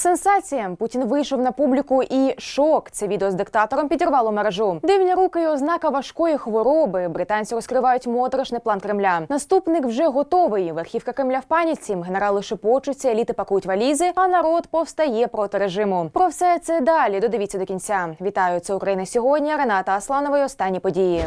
Сенсація. Путін вийшов на публіку і шок. Це відео з диктатором підірвало мережу. Дивні руки і ознака важкої хвороби. Британці розкривають моторошний план Кремля. Наступник вже готовий. Верхівка Кремля в паніці. Генерали шепочуться, еліти пакують валізи, а народ повстає проти режиму. Про все це далі. Додивіться до кінця. Вітаю, це Україна сьогодні. Рената Асланова. і Останні події.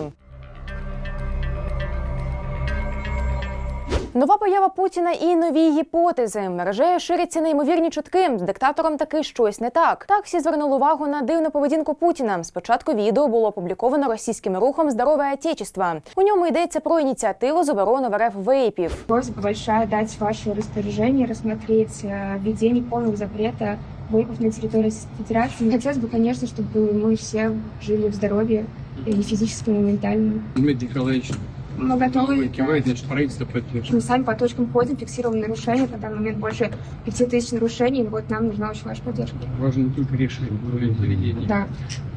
Нова поява Путіна і нові гіпотези. Мережею ширяться неймовірні чутки. З диктатором таки щось не так. Так всі звернули увагу на дивну поведінку Путіна. Спочатку відео було опубліковано російським рухом Здорове Отечество. У ньому йдеться про ініціативу заборони в РФ вейпів. Просьба большая дать в ваше распоряжение рассмотреть э, введение полного запрета вейпов на территории Российской Федерации. Хотелось бы, конечно, чтобы мы все жили в здоровье и физическом, и ментальном. Дмитрий Николаевич Мы готовы. кивает, значит, правительство поддержит. Мы сами по точкам ходим, фиксируем нарушения. На данный момент больше пяти тысяч нарушений. Вот нам нужна очень ваша поддержка. Важно не только решение, но и поведение. Да.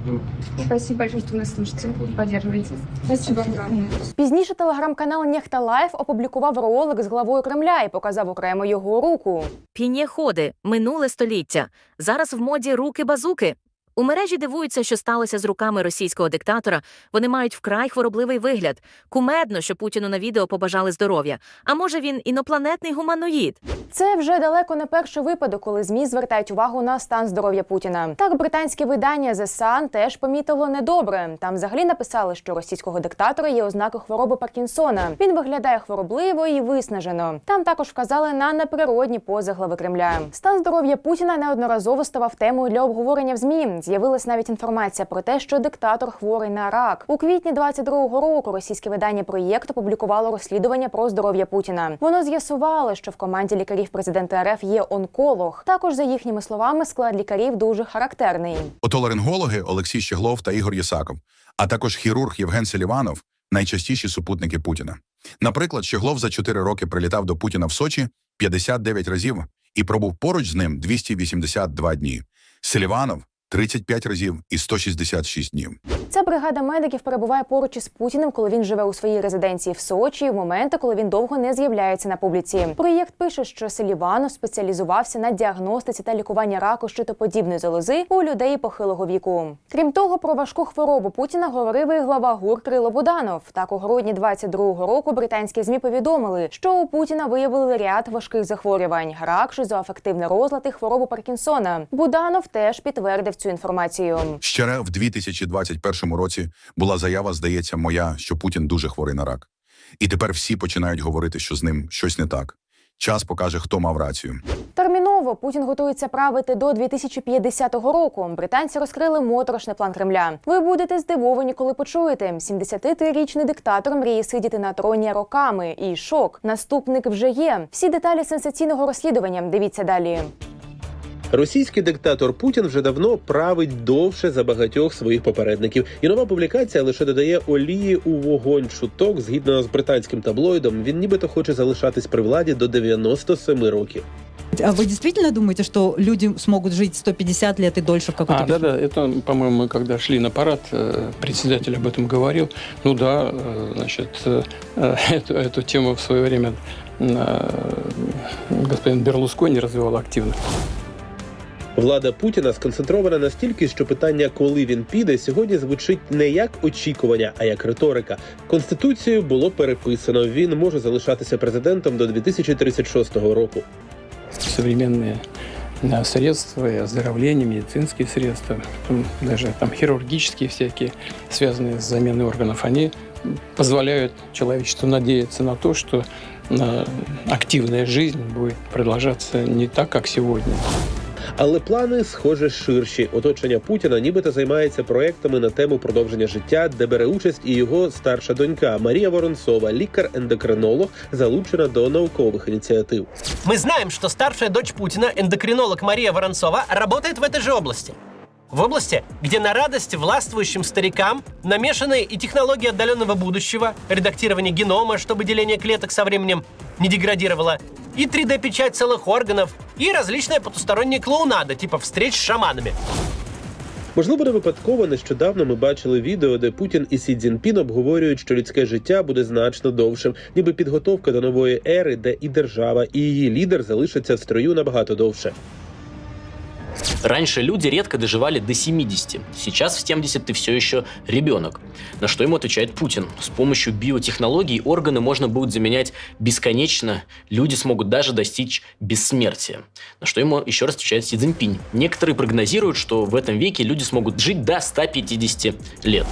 Ну, Спасибо большое, что вы нас слушаете и поддерживаете. Спасибо огромное. Пізніше телеграм-канал Нехта Лайф опублікував ролик з главою Кремля і показав окремо його руку. Пінєходи минуле століття. Зараз в моді руки-базуки. У мережі дивуються, що сталося з руками російського диктатора. Вони мають вкрай хворобливий вигляд. Кумедно, що Путіну на відео побажали здоров'я. А може він інопланетний гуманоїд? Це вже далеко не перший випадок, коли змі звертають увагу на стан здоров'я Путіна. Так, британське видання The Sun теж помітило недобре. Там взагалі написали, що російського диктатора є ознаки хвороби Паркінсона. Він виглядає хворобливо і виснажено. Там також вказали на неприродні пози глави Кремля. Стан здоров'я Путіна неодноразово ставав темою для обговорення в змі. З'явилась навіть інформація про те, що диктатор хворий на рак. У квітні 22-го року російське видання проєкт опублікувало розслідування про здоров'я Путіна. Воно з'ясувало, що в команді лікарів президента РФ є онколог. Також за їхніми словами склад лікарів дуже характерний. Отоларингологи Олексій Щеглов та Ігор Єсаков, а також хірург Євген Селіванов найчастіші супутники Путіна. Наприклад, Щеглов за 4 роки прилітав до Путіна в Сочі 59 разів і пробув поруч з ним 282 дні. Селіванов 35 разів і 166 днів. Ця бригада медиків перебуває поруч із Путіним, коли він живе у своїй резиденції в Сочі, в моменти, коли він довго не з'являється на публіці. Проєкт пише, що Селіванов спеціалізувався на діагностиці та лікуванні раку щитоподібної залози у людей похилого віку. Крім того, про важку хворобу Путіна говорив і глава ГУР Крило Буданов. Так у грудні 22-го року британські змі повідомили, що у Путіна виявили ряд важких захворювань: рак, шизоафективний розлад і хворобу Паркінсона. Буданов теж підтвердив цю інформацію. Ще в 2021 році була заява, здається, моя, що Путін дуже хворий на рак. І тепер всі починають говорити, що з ним щось не так. Час покаже, хто мав рацію. Терміново Путін готується правити до 2050 року. Британці розкрили моторошний план Кремля. Ви будете здивовані, коли почуєте. 73-річний диктатор мріє сидіти на троні роками. І шок. Наступник вже є. Всі деталі сенсаційного розслідування. Дивіться далі. Російський диктатор Путін вже давно править довше за багатьох своїх попередників, і нова публікація лише додає олії у вогонь чуток. Згідно з британським таблоїдом, він нібито хоче залишатись при владі до 97 років. А вы действительно думаете, что люди смогут жить 150 лет и дольше в какой-то А, да-да, это, по-моему, мы когда шли на парад, э, председатель об этом говорил. Ну да, э, значит, э, эту, эту тему в свое время э, господин Берлускони развивал активно. Влада Путіна сконцентрована настільки, що питання, коли він піде, сьогодні звучить не як очікування, а як риторика. Конституцію було переписано. Він може залишатися президентом до 2036 року. Современные э, средства и оздоровление, медицинские средства, м, даже там хирургические всякие, связанные с заменой органов, они позволяют человечеству надеяться на то, что э, активная жизнь будет продолжаться не так, как сегодня. Але плани, схоже, ширші. Оточення Путіна нібито займається проектами на тему продовження життя, де бере участь і його старша донька Марія Воронцова, лікар-ендокринолог, залучена до наукових ініціатив. Мы знаем, что старшая дочь Путина, эндокринолог Мария Воронцова, работает в этой же области. В области, где на радость властвующим старикам намешаны и технологии отдаленного будущего, редактирование генома, чтобы деление клеток со временем не деградировала, и 3D-печать целых органов, и различная потусторонняя клоунада, типа встреч с шаманами. Можливо, не випадково нещодавно ми бачили відео, де Путін і Сі Цзінпін обговорюють, що людське життя буде значно довшим, ніби підготовка до нової ери, де і держава, і її лідер залишаться в строю набагато довше. Раньше люди редко доживали до 70. Сейчас в 70 ты все еще ребенок. На что ему отвечает Путин. С помощью биотехнологий органы можно будет заменять бесконечно. Люди смогут даже достичь бессмертия. На что ему еще раз отвечает Си Цзиньпинь. Некоторые прогнозируют, что в этом веке люди смогут жить до 150 лет.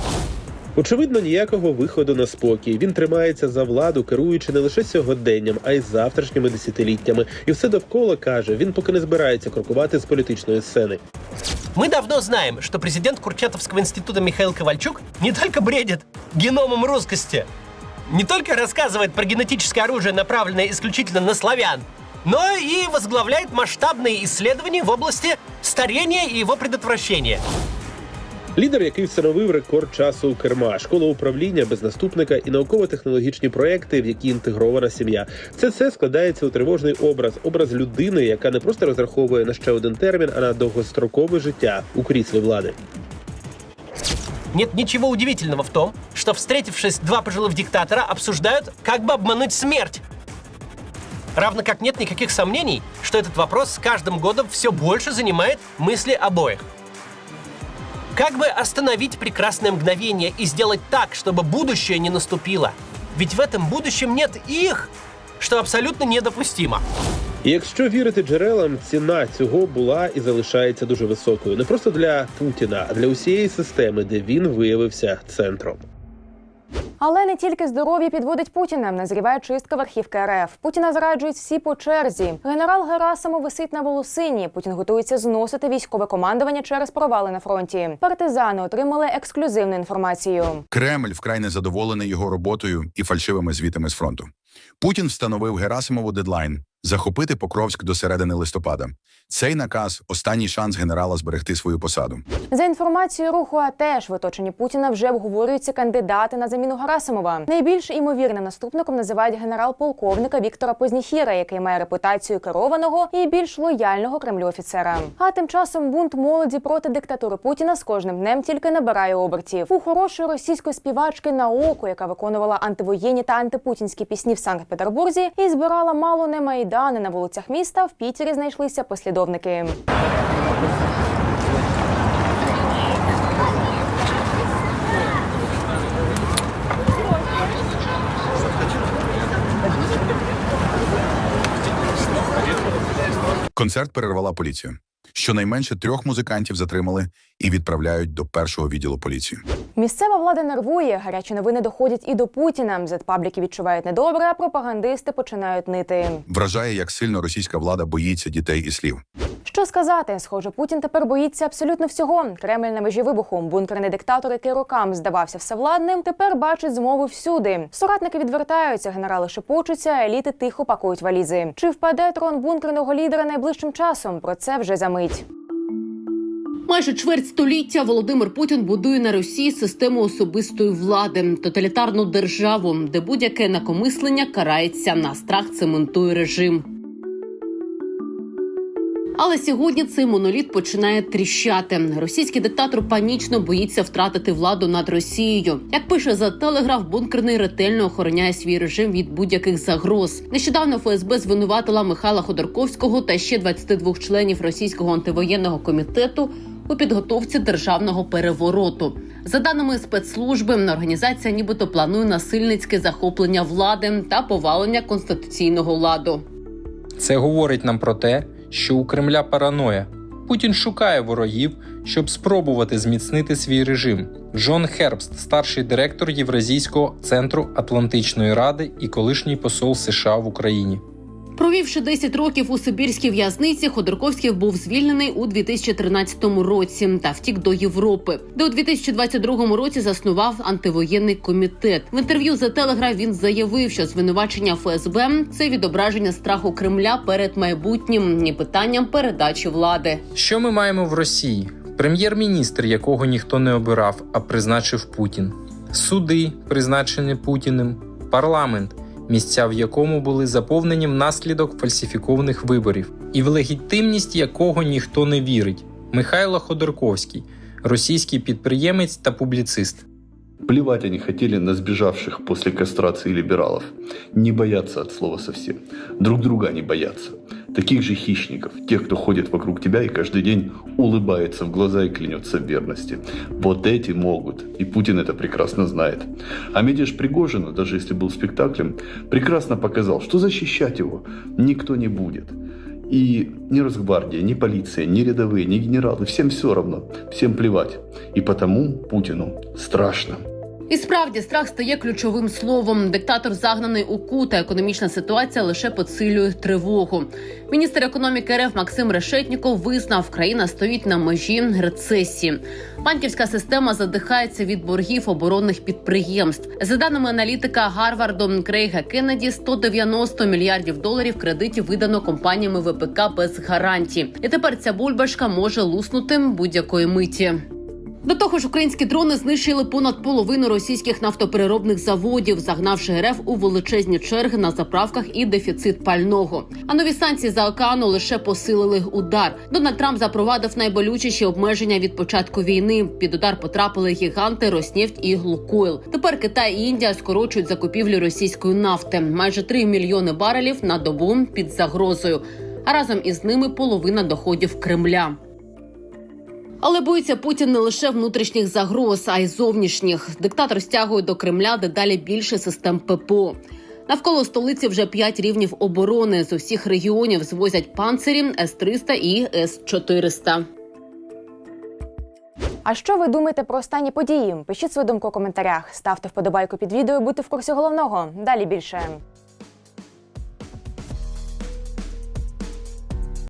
Очевидно, ніякого виходу на спокій. Він тримається за владу, керуючи не лише сьогоденням, а й завтрашніми десятиліттями. І все довкола каже, він поки не збирається крокувати з політичної сцени. Мы давно знаем, что президент Курчатовского института Михаил Ковальчук не только бредит геномом русскости, не только рассказывает про генетическое оружие, направленное исключительно на славян, но и возглавляет масштабные исследования в области старения и его предотвращения. Лідер, який встановив рекорд часу у керма, школа управління без наступника і науково-технологічні проекти, в які інтегрована сім'я. Це все складається у тривожний образ, образ людини, яка не просто розраховує на ще один термін, а на довгострокове життя у кріслі влади. Нет ничего удивительного в том, что, встретившись два пожилых диктатора, обсуждают, как бы обмануть смерть. Равно как нет никаких сомнений, что этот вопрос с каждым годом все больше занимает мысли обоих. Как бы остановить прекрасное мгновение и сделать так, чтобы будущее не наступило? Ведь в этом будущем нет их, что абсолютно недопустимо. І якщо вірити джерелам, ціна цього була і залишається дуже високою не просто для Путіна, а для усієї системи, де він виявився центром. Але не тільки здоров'я підводить Путіна. Назріває чистка верхівки РФ. Путіна зраджують всі по черзі. Генерал Герасимов висить на волосині. Путін готується зносити військове командування через провали на фронті. Партизани отримали ексклюзивну інформацію. Кремль вкрай незадоволений його роботою і фальшивими звітами з фронту. Путін встановив Герасимову дедлайн захопити Покровськ до середини листопада. Цей наказ останній шанс генерала зберегти свою посаду. За інформацією руху АТЕШ в оточенні Путіна вже обговорюються кандидати на заміну Герасимова. Найбільш імовірним наступником називають генерал-полковника Віктора Познєхіра, який має репутацію керованого і більш лояльного Кремлю офіцера. А тим часом бунт молоді проти диктатури Путіна з кожним днем тільки набирає обертів. У хорошої російської співачки Наоко, яка виконувала антивоєнні та антипутінські пісні в Санкт-Петербурзі, і збирала мало не майдани на вулицях міста. В Пітері знайшлися послідовники. Концерт перервала поліція. Щонайменше трьох музикантів затримали і відправляють до першого відділу поліції. Місцева влада нервує. Гарячі новини доходять і до Путіна. Зетпабліки відчувають недобре, а пропагандисти починають нити. Вражає, як сильно російська влада боїться дітей і слів. Що сказати? Схоже, Путін тепер боїться абсолютно всього. Кремль на межі вибуху. Бункерний диктатор, який рокам здавався всевладним, тепер бачить змови всюди. Соратники відвертаються, генерали шепочуться, еліти тихо пакують валізи. Чи впаде трон бункерного лідера найближчим часом? Про це вже за мить. Майже чверть століття Володимир Путін будує на Росії систему особистої влади, тоталітарну державу, де будь-яке накомислення карається на страх цементує режим. Але сьогодні цей моноліт починає тріщати. Російський диктатор панічно боїться втратити владу над Росією. Як пише за телеграф, бункерний ретельно охороняє свій режим від будь-яких загроз. Нещодавно ФСБ звинуватила Михайла Ходорковського та ще 22 членів російського антивоєнного комітету у підготовці державного перевороту. За даними спецслужби, організація нібито планує насильницьке захоплення влади та повалення конституційного ладу. Це говорить нам про те, що у Кремля параноя. Путін шукає ворогів, щоб спробувати зміцнити свій режим. Джон Хербст, старший директор Євразійського центру Атлантичної ради і колишній посол США в Україні. Провівши 10 років у Сибірській в'язниці, Ходорковський був звільнений у 2013 році та втік до Європи, де у 2022 році заснував антивоєнний комітет. В інтерв'ю за Телеграф він заявив, що звинувачення ФСБ це відображення страху Кремля перед майбутнім і питанням передачі влади. Що ми маємо в Росії? Прем'єр-міністр, якого ніхто не обирав, а призначив Путін, суди, призначені Путіним, парламент, місця в якому були заповнені внаслідок фальсифікованих виборів, і в легітимність якого ніхто не вірить. Михайло Ходорковський, російський підприємець та публіцист. Плевать они хотели на сбежавших после кастрации либералов. Не боятся от слова совсем. Друг друга не боятся. таких же хищников, тех, кто ходит вокруг тебя и каждый день улыбается в глаза и клянется в верности. Вот эти могут, и Путин это прекрасно знает. А мятеж Пригожина, даже если был спектаклем, прекрасно показал, что защищать его никто не будет. И ни Росгвардия, ни полиция, ни рядовые, ни генералы, всем все равно, всем плевать. И потому Путину страшно. І справді страх стає ключовим словом. Диктатор загнаний у кут, а економічна ситуація лише посилює тривогу. Міністр економіки РФ Максим Решетніков визнав, країна стоїть на межі рецесії. Банківська система задихається від боргів оборонних підприємств. За даними аналітика Гарварду Крейга Кеннеді, 190 мільярдів доларів кредитів видано компаніями ВПК без гарантій. І тепер ця бульбашка може луснути будь-якої миті. До того ж, українські дрони знищили понад половину російських нафтопереробних заводів, загнавши РФ у величезні черги на заправках і дефіцит пального. А нові санкції за океану лише посилили удар. Дональд Трамп запровадив найболючіші обмеження від початку війни. Під удар потрапили гіганти Роснефть і Лукойл. Тепер Китай і Індія скорочують закупівлю російської нафти. Майже 3 мільйони барелів на добу під загрозою. А разом із ними половина доходів Кремля. Але боїться Путін не лише внутрішніх загроз, а й зовнішніх. Диктатор стягує до Кремля дедалі більше систем ППО. Навколо столиці вже п'ять рівнів оборони. З усіх регіонів звозять панцирі С-300 і С-400. А що ви думаєте про останні події? Пишіть свою думку у коментарях, ставте вподобайку під відео, і будьте в курсі головного. Далі більше.